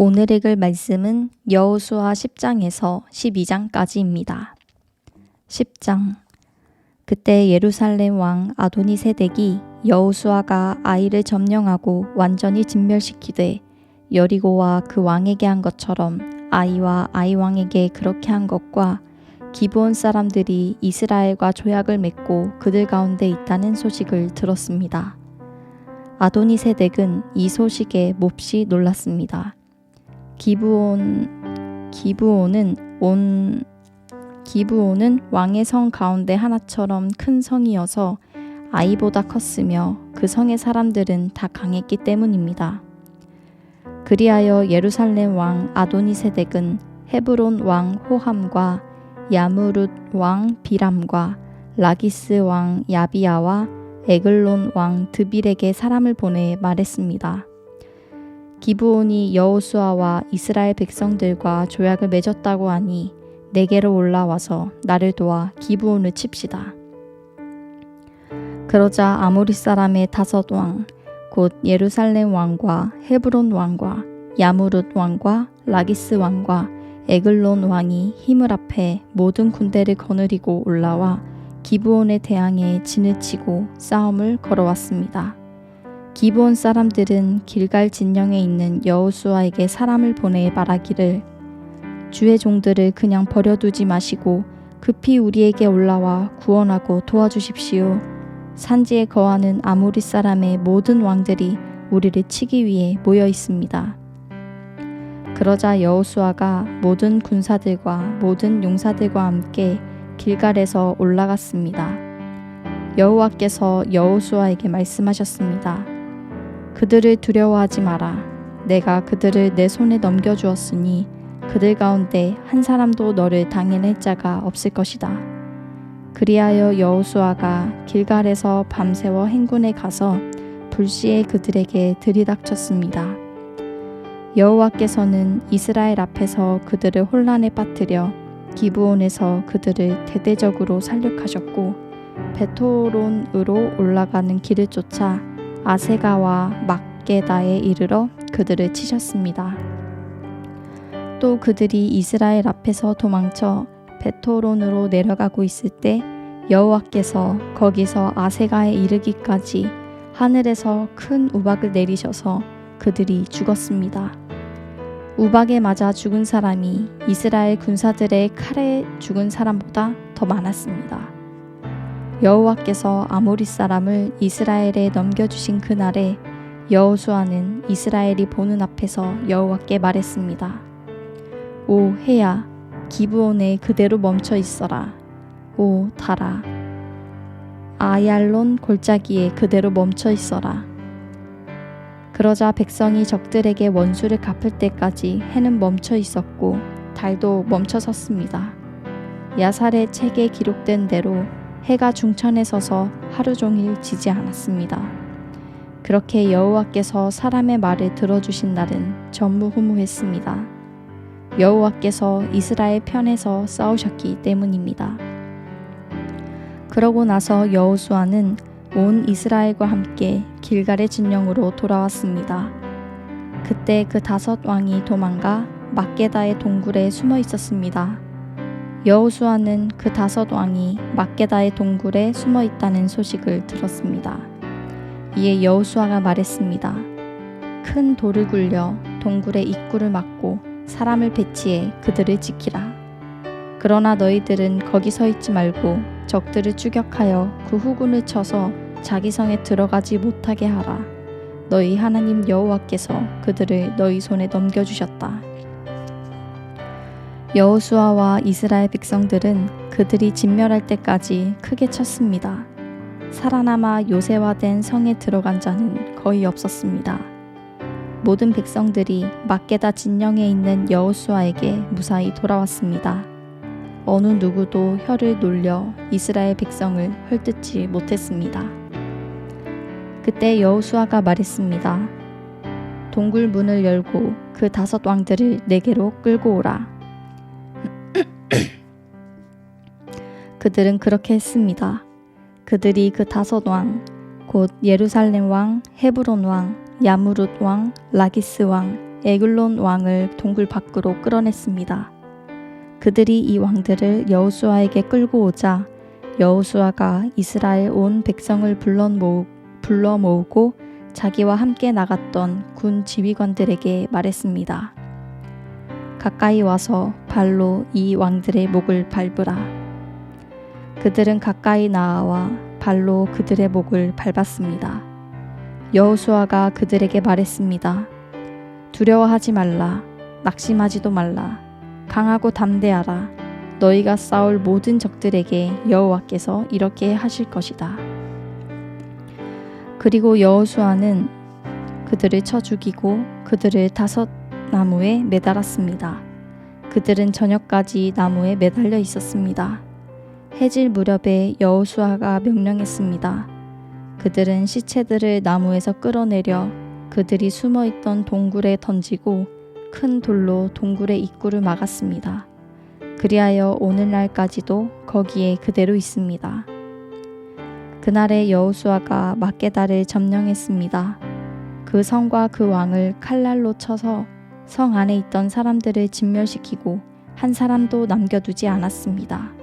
오늘 읽을 말씀은 여호수아 10장에서 12장까지입니다. 10장 그때 예루살렘 왕 아도니 세덱이 여호수아가 아이를 점령하고 완전히 진멸시키되 여리고와 그 왕에게 한 것처럼 아이와 아이 왕에게 그렇게 한 것과 기브온 사람들이 이스라엘과 조약을 맺고 그들 가운데 있다는 소식을 들었습니다. 아도니 세덱은 이 소식에 몹시 놀랐습니다. 기브온 기브온은 온 기브온은 왕의 성 가운데 하나처럼 큰 성이어서 아이보다 컸으며 그 성의 사람들은 다 강했기 때문입니다. 그리하여 예루살렘 왕 아도니세덱은 헤브론 왕 호함과 야무룻 왕 비람과 라기스 왕 야비야와 에글론 왕 드빌에게 사람을 보내 말했습니다. 기브온이 여호수아와 이스라엘 백성들과 조약을 맺었다고 하니 내게로 올라와서 나를 도와 기브온을 칩시다. 그러자 아모리 사람의 다섯 왕, 곧 예루살렘 왕과 헤브론 왕과 야무룻 왕과 라기스 왕과 에글론 왕이 힘을 합해 모든 군대를 거느리고 올라와 기브온에 대항해 진을 치고 싸움을 걸어왔습니다. 기브온 사람들은 길갈 진영에 있는 여호수아에게 사람을 보내 말하기를 주의 종들을 그냥 버려두지 마시고 급히 우리에게 올라와 구원하고 도와주십시오. 산지에 거하는 아모리 사람의 모든 왕들이 우리를 치기 위해 모여 있습니다. 그러자 여호수아가 모든 군사들과 모든 용사들과 함께 길갈에서 올라갔습니다. 여호와께서 여호수아에게 말씀하셨습니다. 그들을 두려워하지 마라. 내가 그들을 내 손에 넘겨주었으니 그들 가운데 한 사람도 너를 당해낼 자가 없을 것이다. 그리하여 여호수아가 길갈에서 밤새워 행군에 가서 불시에 그들에게 들이닥쳤습니다. 여호와께서는 이스라엘 앞에서 그들을 혼란에 빠뜨려 기브온에서 그들을 대대적으로 살육하셨고 베토론으로 올라가는 길을 쫓아 아세가와 막게다에 이르러 그들을 치셨습니다. 또 그들이 이스라엘 앞에서 도망쳐 베토론으로 내려가고 있을 때 여호와께서 거기서 아세가에 이르기까지 하늘에서 큰 우박을 내리셔서 그들이 죽었습니다. 우박에 맞아 죽은 사람이 이스라엘 군사들의 칼에 죽은 사람보다 더 많았습니다. 여호와께서 아모리 사람을 이스라엘에 넘겨주신 그날에 여호수아는 이스라엘이 보는 앞에서 여호와께 말했습니다. 오 해야 기브온에 그대로 멈춰 있어라. 오 달아 아얄론 골짜기에 그대로 멈춰 있어라. 그러자 백성이 적들에게 원수를 갚을 때까지 해는 멈춰 있었고 달도 멈춰 섰습니다. 야살의 책에 기록된 대로 해가 중천에 서서 하루 종일 지지 않았습니다. 그렇게 여호와께서 사람의 말을 들어주신 날은 전무후무했습니다. 여호와께서 이스라엘 편에서 싸우셨기 때문입니다. 그러고 나서 여호수아는 온 이스라엘과 함께 길갈의 진영으로 돌아왔습니다. 그때 그 다섯 왕이 도망가 막게다의 동굴에 숨어 있었습니다. 여호수아는 그 다섯 왕이 막게다의 동굴에 숨어 있다는 소식을 들었습니다. 이에 여호수아가 말했습니다. 큰 돌을 굴려 동굴의 입구를 막고 사람을 배치해 그들을 지키라. 그러나 너희들은 거기 서 있지 말고 적들을 추격하여 그 후군을 쳐서 자기 성에 들어가지 못하게 하라. 너희 하나님 여호와께서 그들을 너희 손에 넘겨주셨다. 여호수아와 이스라엘 백성들은 그들이 진멸할 때까지 크게 쳤습니다. 살아남아 요새화된 성에 들어간 자는 거의 없었습니다. 모든 백성들이 막게다 진영에 있는 여호수아에게 무사히 돌아왔습니다. 어느 누구도 혀를 놀려 이스라엘 백성을 헐뜯지 못했습니다. 그때 여호수아가 말했습니다. 동굴 문을 열고 그 다섯 왕들을 내게로 끌고 오라. 그들은 그렇게 했습니다. 그들이 그 다섯 왕, 곧 예루살렘 왕, 헤브론 왕, 야무룻 왕, 라기스 왕, 에글론 왕을 동굴 밖으로 끌어냈습니다. 그들이 이 왕들을 여호수아에게 끌고 오자 여호수아가 이스라엘 온 백성을 불러, 모으, 불러 모으고 자기와 함께 나갔던 군 지휘관들에게 말했습니다. 가까이 와서 발로 이 왕들의 목을 밟으라. 그들은 가까이 나와 발로 그들의 목을 밟았습니다. 여호수아가 그들에게 말했습니다. 두려워하지 말라. 낙심하지도 말라. 강하고 담대하라. 너희가 싸울 모든 적들에게 여호와께서 이렇게 하실 것이다. 그리고 여호수아는 그들을 쳐 죽이고 그들을 다섯 나무에 매달았습니다. 그들은 저녁까지 나무에 매달려 있었습니다. 해질 무렵에 여호수아가 명령했습니다. 그들은 시체들을 나무에서 끌어내려 그들이 숨어 있던 동굴에 던지고 큰 돌로 동굴의 입구를 막았습니다. 그리하여 오늘날까지도 거기에 그대로 있습니다. 그날에 여호수아가 막게다를 점령했습니다. 그 성과 그 왕을 칼날로 쳐서 성 안에 있던 사람들을 진멸시키고 한 사람도 남겨두지 않았습니다.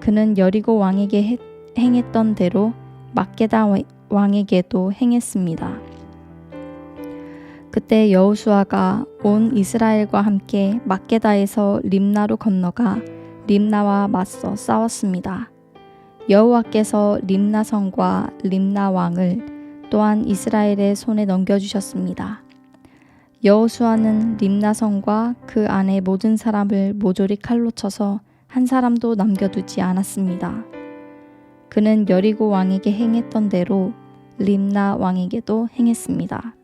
그는 여리고 왕에게 행했던 대로 막게다 왕에게도 행했습니다. 그때 여호수아가 온 이스라엘과 함께 막게다에서 림나로 건너가 림나와 맞서 싸웠습니다. 여호와께서 림나 성과 림나 왕을 또한 이스라엘의 손에 넘겨주셨습니다. 여호수아는 림나 성과 그 안에 모든 사람을 모조리 칼로 쳐서 한 사람도 남겨두지 않았습니다. 그는 여리고 왕에게 행했던 대로 림나 왕에게도 행했습니다.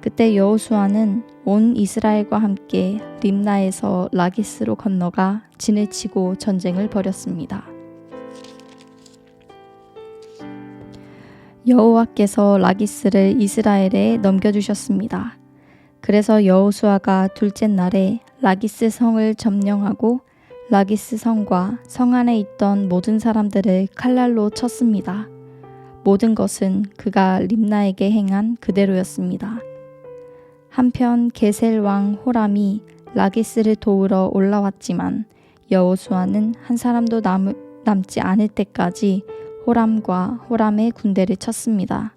그때 여호수아는 온 이스라엘과 함께 림나에서 라기스로 건너가 진을 치고 전쟁을 벌였습니다. 여호와께서 라기스를 이스라엘에 넘겨주셨습니다. 그래서 여호수아가 둘째 날에 라기스 성을 점령하고 라기스 성과 성 안에 있던 모든 사람들을 칼날로 쳤습니다. 모든 것은 그가 림나에게 행한 그대로였습니다. 한편 게셀 왕 호람이 라기스를 도우러 올라왔지만 여호수아는 한 사람도 남, 남지 않을 때까지 호람과 호람의 군대를 쳤습니다.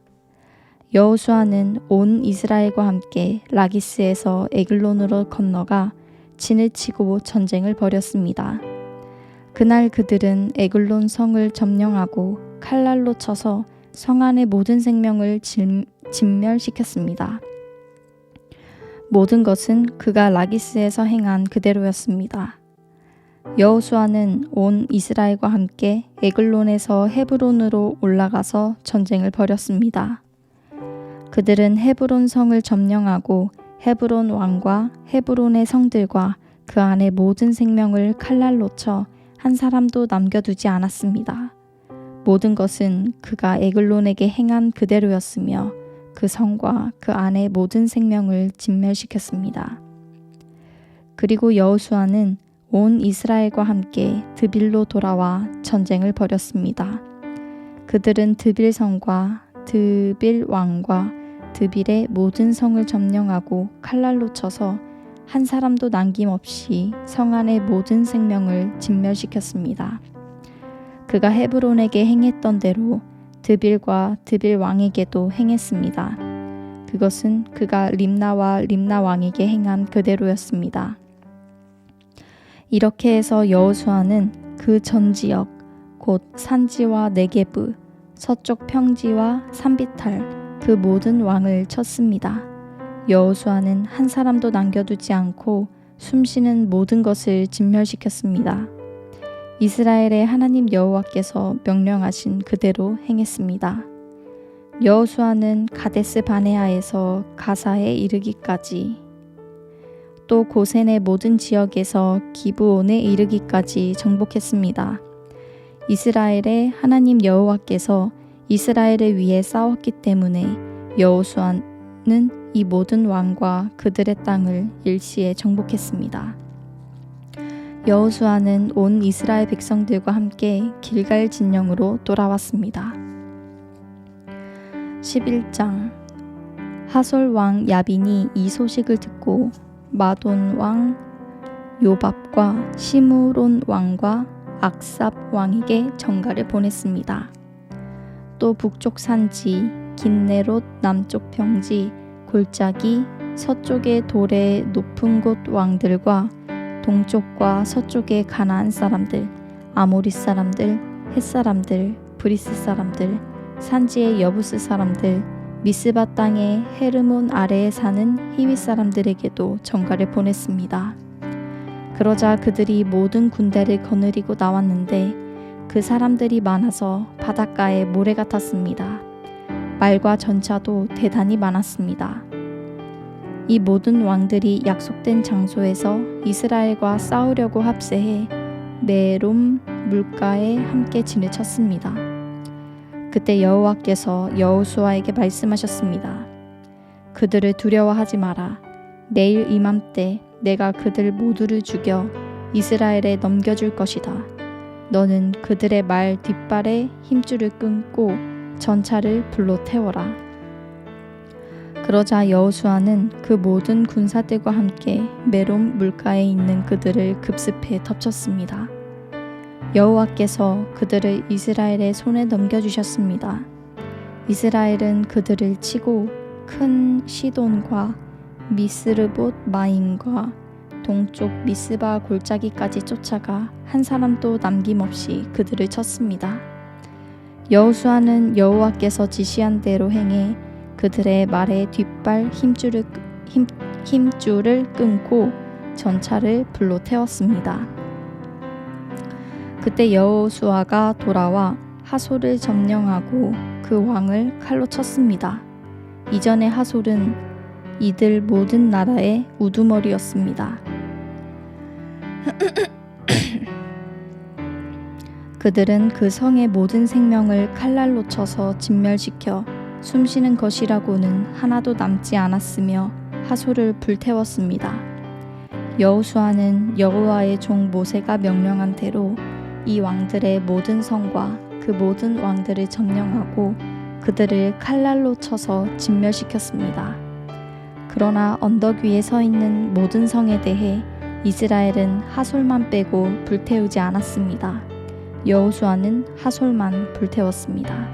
여호수아는 온 이스라엘과 함께 라기스에서 에글론으로 건너가 진을 치고 전쟁을 벌였습니다. 그날 그들은 에글론 성을 점령하고 칼날로 쳐서 성 안의 모든 생명을 진 멸시켰습니다. 모든 것은 그가 라기스에서 행한 그대로였습니다. 여호수아는 온 이스라엘과 함께 에글론에서 헤브론으로 올라가서 전쟁을 벌였습니다. 그들은 헤브론 성을 점령하고 헤브론 왕과 헤브론의 성들과 그 안의 모든 생명을 칼날로 쳐 한 사람도 남겨두지 않았습니다. 모든 것은 그가 에글론에게 행한 그대로였으며 그 성과 그 안의 모든 생명을 진멸시켰습니다. 그리고 여호수아는 온 이스라엘과 함께 드빌로 돌아와 전쟁을 벌였습니다. 그들은 드빌 성과 드빌 왕과 드빌의 모든 성을 점령하고 칼날로 쳐서 한 사람도 남김없이 성 안의 모든 생명을 진멸시켰습니다. 그가 헤브론에게 행했던 대로 드빌과 드빌 왕에게도 행했습니다. 그것은 그가 림나와 림나 왕에게 행한 그대로였습니다. 이렇게 해서 여호수아는 그 전 지역 곧 산지와 네게브 서쪽 평지와 산비탈 그 모든 왕을 쳤습니다. 여호수아는 한 사람도 남겨두지 않고 숨쉬는 모든 것을 진멸시켰습니다. 이스라엘의 하나님 여호와께서 명령하신 그대로 행했습니다. 여호수아는 가데스 바네아에서 가사에 이르기까지 또 고센의 모든 지역에서 기브온에 이르기까지 정복했습니다. 이스라엘의 하나님 여호와께서 이스라엘을 위해 싸웠기 때문에 여호수아는 이 모든 왕과 그들의 땅을 일시에 정복했습니다. 여호수아는 온 이스라엘 백성들과 함께 길갈 진영으로 돌아왔습니다. 11장 하솔 왕 야빈이 이 소식을 듣고 마돈 왕 요밥과 시무론 왕과 악삽 왕에게 전가를 보냈습니다. 또 북쪽 산지, 긴네롯 남쪽 평지, 골짜기, 서쪽의 돌의 높은 곳 왕들과 동쪽과 서쪽의 가나안 사람들, 아모리 사람들, 헷 사람들, 브리스 사람들, 산지의 여부스 사람들, 미스바 땅의 헤르몬 아래에 사는 히위 사람들에게도 전가를 보냈습니다. 그러자 그들이 모든 군대를 거느리고 나왔는데 그 사람들이 많아서 바닷가에 모래 같았습니다. 말과 전차도 대단히 많았습니다. 이 모든 왕들이 약속된 장소에서 이스라엘과 싸우려고 합세해 메롬 물가에 함께 진을 쳤습니다. 그때 여호와께서 여호수아에게 말씀하셨습니다. 그들을 두려워하지 마라. 내일 이맘때 내가 그들 모두를 죽여 이스라엘에 넘겨줄 것이다. 너는 그들의 말 뒷발에 힘줄을 끊고 전차를 불로 태워라. 그러자 여호수아는 그 모든 군사들과 함께 메롬 물가에 있는 그들을 급습해 덮쳤습니다. 여호와께서 그들을 이스라엘의 손에 넘겨주셨습니다. 이스라엘은 그들을 치고 큰 시돈과 미스르봇 마임과 동쪽 미스바 골짜기까지 쫓아가 한 사람도 남김없이 그들을 쳤습니다. 여호수아는 여호와께서 지시한 대로 행해 그들의 말에 뒷발 힘줄을, 힘, 힘줄을 끊고 전차를 불로 태웠습니다. 그때 여호수아가 돌아와 하솔을 점령하고 그 왕을 칼로 쳤습니다. 이전에 하솔은 이들 모든 나라의 우두머리였습니다. 그들은 그 성의 모든 생명을 칼날로 쳐서 진멸시켜 숨쉬는 것이라고는 하나도 남지 않았으며 하솔을 불태웠습니다. 여호수아는 여호와의 종 모세가 명령한 대로 이 왕들의 모든 성과 그 모든 왕들을 점령하고 그들을 칼날로 쳐서 진멸시켰습니다. 그러나 언덕 위에 서 있는 모든 성에 대해 이스라엘은 하솔만 빼고 불태우지 않았습니다. 여호수아는 하솔만 불태웠습니다.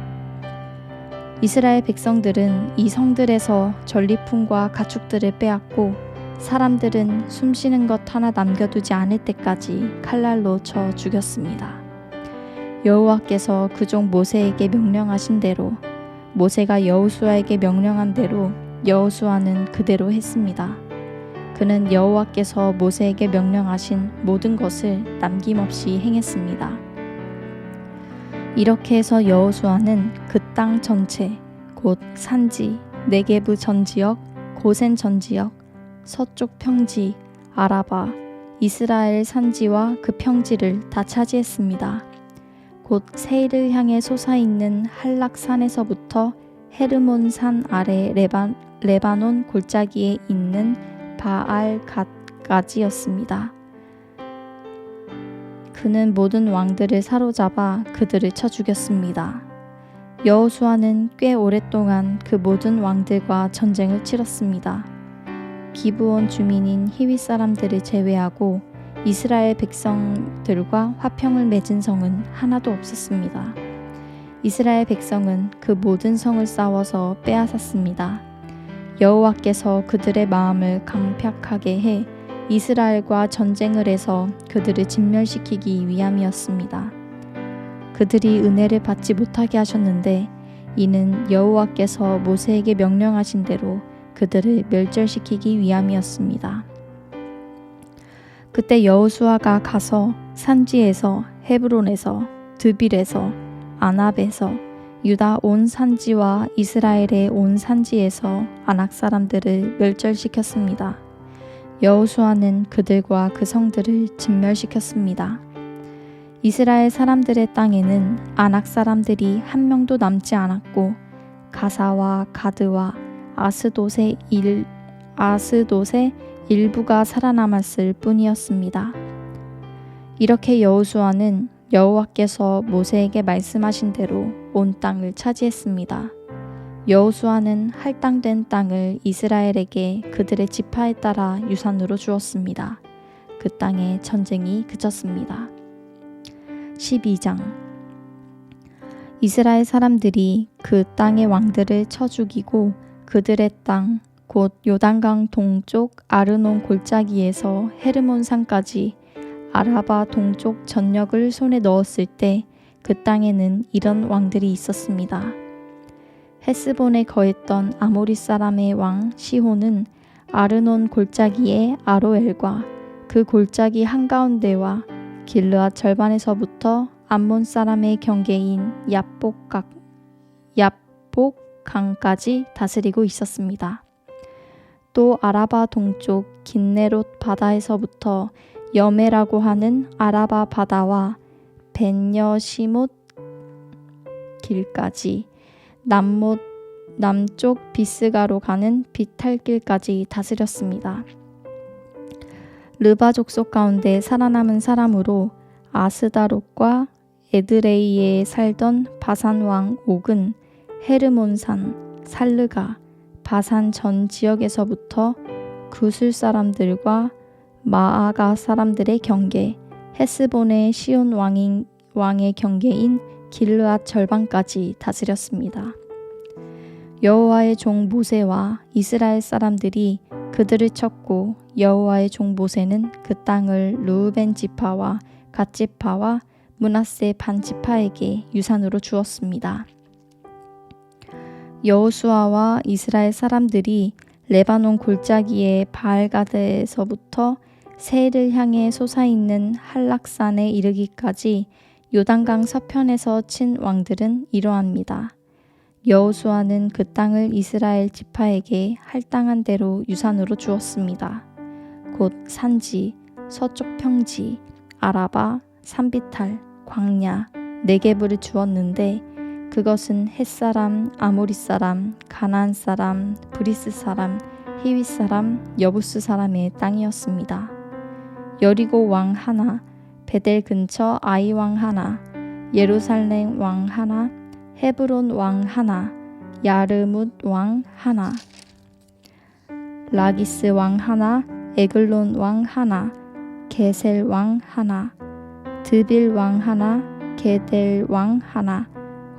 이스라엘 백성들은 이 성들에서 전리품과 가축들을 빼앗고 사람들은 숨 쉬는 것 하나 남겨두지 않을 때까지 칼날로 쳐 죽였습니다. 여호와께서 그 종 모세에게 명령하신 대로 모세가 여호수아에게 명령한 대로 여호수아는 그대로 했습니다. 그는 여호와께서 모세에게 명령하신 모든 것을 남김없이 행했습니다. 이렇게 해서 여호수아는 그 땅 전체 곧 산지, 네게부 전 지역, 고센 전 지역, 서쪽 평지, 아라바, 이스라엘 산지와 그 평지를 다 차지했습니다. 곧 세일을 향해 솟아있는 한락산에서부터 헤르몬 산 아래 레바, 레바논 골짜기에 있는 바알 갓까지였습니다. 그는 모든 왕들을 사로잡아 그들을 쳐 죽였습니다. 여호수아는 꽤 오랫동안 그 모든 왕들과 전쟁을 치렀습니다. 기브온 주민인 히위 사람들을 제외하고 이스라엘 백성들과 화평을 맺은 성은 하나도 없었습니다. 이스라엘 백성은 그 모든 성을 싸워서 빼앗았습니다. 여호와께서 그들의 마음을 강팍하게 해 이스라엘과 전쟁을 해서 그들을 진멸시키기 위함이었습니다. 그들이 은혜를 받지 못하게 하셨는데 이는 여호와께서 모세에게 명령하신 대로 그들을 멸절시키기 위함이었습니다. 그때 여호수아가 가서 산지에서 헤브론에서 드빌에서 아납에서 유다 온 산지와 이스라엘의 온 산지에서 아낙 사람들을 멸절시켰습니다. 여호수아는 그들과 그 성들을 진멸시켰습니다. 이스라엘 사람들의 땅에는 아낙 사람들이 한 명도 남지 않았고 가사와 가드와 아스돗의 일 아스돗의 일부가 살아남았을 뿐이었습니다. 이렇게 여호수아는 여호와께서 모세에게 말씀하신 대로 온 땅을 차지했습니다. 여호수아는 할당된 땅을 이스라엘에게 그들의 지파에 따라 유산으로 주었습니다. 그 땅에 전쟁이 그쳤습니다. 12장 이스라엘 사람들이 그 땅의 왕들을 쳐 죽이고 그들의 땅, 곧 요단강 동쪽 아르논 골짜기에서 헤르몬 산까지 아라바 동쪽 전역을 손에 넣었을 때 그 땅에는 이런 왕들이 있었습니다. 헤스본에 거했던 아모리 사람의 왕 시호는 아르논 골짜기의 아로엘과 그 골짜기 한가운데와 길르앗 절반에서부터 암몬 사람의 경계인 야복각 야복강까지 다스리고 있었습니다. 또 아라바 동쪽 긴네롯 바다에서부터 여메라고 하는 아라바 바다와 벤여시못 길까지 남못 남쪽 비스가로 가는 비탈길까지 다스렸습니다. 르바 족속 가운데 살아남은 사람으로 아스다롯과 에드레이에 살던 바산 왕 옥은 헤르몬산, 살르가, 바산 전 지역에서부터 구술 사람들과 마아가 사람들의 경계, 헤스본의 시온 왕인, 왕의 경계인 길르앗 절반까지 다스렸습니다. 여호와의 종 모세와 이스라엘 사람들이 그들을 쳤고 여호와의 종 모세는 그 땅을 루벤 지파와 갓 지파와 문하세 반 지파에게 유산으로 주었습니다. 여호수아와 이스라엘 사람들이 레바논 골짜기의 바알가드에서부터 세를 향해 솟아있는 한락산에 이르기까지 요단강 서편에서 친 왕들은 이러합니다. 여호수아는 그 땅을 이스라엘 지파에게 할당한 대로 유산으로 주었습니다. 곧 산지, 서쪽 평지, 아라바, 산비탈, 광야, 네게브를 주었는데 그것은 햇사람, 아모리 사람, 가나안 사람, 브리스 사람, 히위 사람, 여부스 사람의 땅이었습니다. 여리고 왕 하나, 베델 근처 아이 왕 하나, 예루살렘 왕 하나, 헤브론 왕 하나, 야르뭇 왕 하나, 라기스 왕 하나, 에글론 왕 하나, 게셀 왕 하나, 드빌 왕 하나, 게델 왕 하나,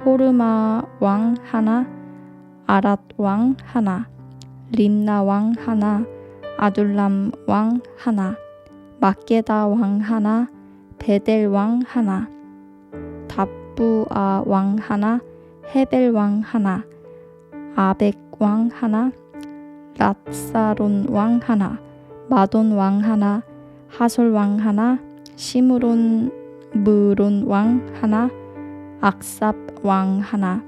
호르마 왕 하나, 아랏 왕 하나, 림나 왕 하나, 아둘람 왕 하나, 마게다 왕 하나, 베델 왕 하나, 답부아 왕 하나, 헤벨 왕 하나, 아벡 왕 하나, 랏사론 왕 하나, 마돈 왕 하나, 하솔 왕 하나, 시므론 무론 왕 하나, 악삽 왕 하나,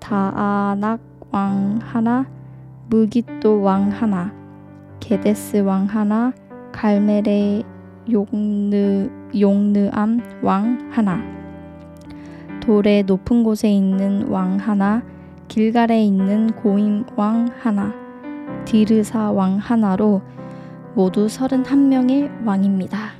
다아낙 왕 하나, 무기또 왕 하나, 게데스 왕 하나, 갈멜의 용느 용느암 왕 하나, 돌의 높은 곳에 있는 왕 하나, 길갈에 있는 고임 왕 하나, 디르사 왕 하나로 모두 31명의 왕입니다.